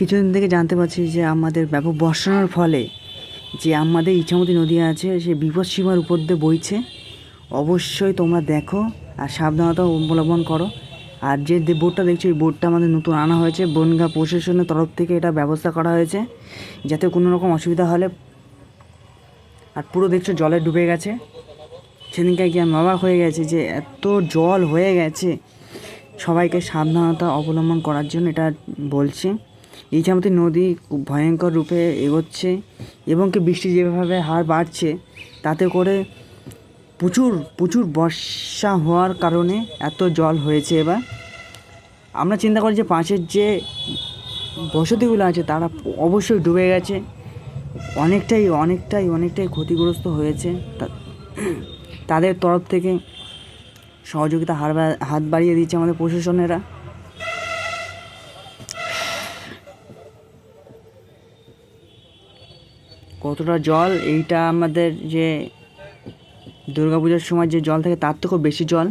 কিছুদিন থেকে জানতে পারছি যে আমাদের ব্যাপক বর্ষণের ফলে যে আমাদের ইছামতি নদী আছে, সে বিপদ সীমার উপর দিয়ে বইছে। অবশ্যই তোমরা দেখো আর সাবধানতা অবলম্বন করো। আর যে বোটটা দেখছ এই বোটটা আমাদের নতুন আনা হয়েছে। বনগা প্রশাসনের তরফ থেকে এটা ব্যবস্থা করা হয়েছে, যাতে কোনো রকম অসুবিধা হলে। আর পুরো দেখছ জলে ডুবে গেছে। সেদিনকে কি আমি অবাক হয়ে গেছে যে এত জল হয়ে গেছে। সবাইকে সাবধানতা অবলম্বন করার জন্য এটা বলছে। ইছামতি নদী খুব ভয়ঙ্কর রূপে এগোচ্ছে এবং কি বৃষ্টি যেভাবে হার বাড়ছে, তাতে করে প্রচুর প্রচুর বর্ষা হওয়ার কারণে এত জল হয়েছে এবার। আমরা চিন্তা করি যে পাশের যে বসতিগুলো আছে, তারা অবশ্যই ডুবে গেছে। অনেকটাই অনেকটাই অনেকটাই ক্ষতিগ্রস্ত হয়েছে। তাদের তরফ থেকে সহযোগিতা হার হাত বাড়িয়ে দিচ্ছে আমাদের প্রশাসনেরা। কতটা জল এইটা আমাদের যে দুর্গাপূজার সময় যে জল থাকে তার থেকেও বেশি জল।